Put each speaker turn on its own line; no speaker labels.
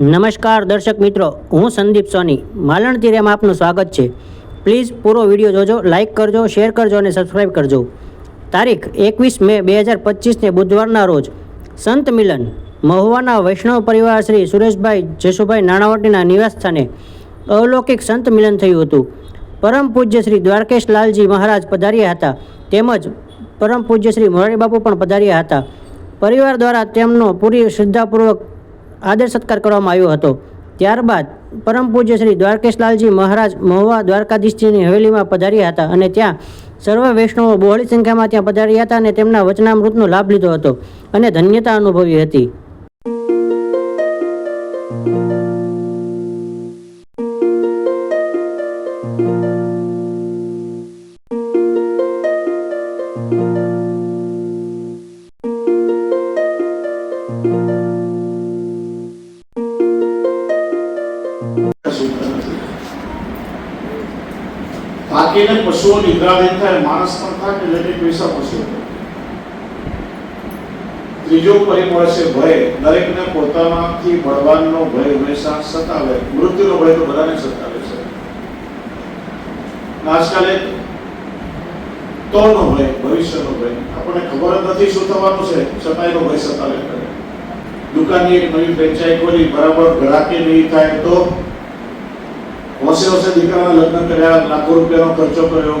નમસ્કાર દર્શક મિત્રો, હું સંદીપ સોની. માલણ તીરેમાં આપનું સ્વાગત છે. પ્લીઝ પૂરો વીડિયો જોજો લાઇક કરજો, શેર કરજો અને સબસ્ક્રાઈબ કરજો. તારીખ એકવીસ મે બે હજાર પચીસને બુધવારના રોજ સંત મિલન, મહુવાના વૈષ્ણવ પરિવાર શ્રી સુરેશભાઈ જશુભાઈ નાણાવટીના નિવાસસ્થાને અલૌકિક સંત મિલન થયું હતું. પરમ પૂજ્ય શ્રી દ્વારકેશ લાલજી મહારાજ પધાર્યા હતા. તેમજ પરમ પૂજ્ય શ્રી મોરારી પણ પધાર્યા હતા. પરિવાર દ્વારા તેમનો પૂરી શ્રદ્ધાપૂર્વક આદર સત્કાર કરવામાં આવ્યો હતો. ત્યારબાદ પરમ પૂજ્ય શ્રી દ્વારકેશલાલજી મહારાજ મહુવા દ્વારકાધીશજીની હવેલીમાં પધાર્યા હતા અને ત્યાં સર્વ વૈષ્ણવો બહોળી સંખ્યામાં ત્યાં પધાર્યા હતા અને તેમના વચનામૃતનો લાભ લીધો હતો અને ધન્યતા અનુભવી હતી.
થાકીને પશુઓ નિદ્રાધીન થાય, માણસ પણ થાય ને એટલે પૈસા પશુ. ત્રીજો પરિબળ છે ભય. દરેકને પોતાનાથી બળવાનનો ભય હંમેશા સતાવે. મૃત્યુનો ભય તો બધાને સતાવે છે. આજકાલ એક તોનો ભય, ભવિષ્યનો ભય. આપણને ખબર જ નથી શું થવાનું છે. છતાં એનો ભય સતાવે દુકાનની એક નવી ફ્રેન્ચાઇઝ ખોલી, બરાબર ગ્રાહકે નહીં થાય તો હોશે હોશે દીકરાના લગ્ન કર્યા લાખો રૂપિયાનો ખર્ચો કર્યો.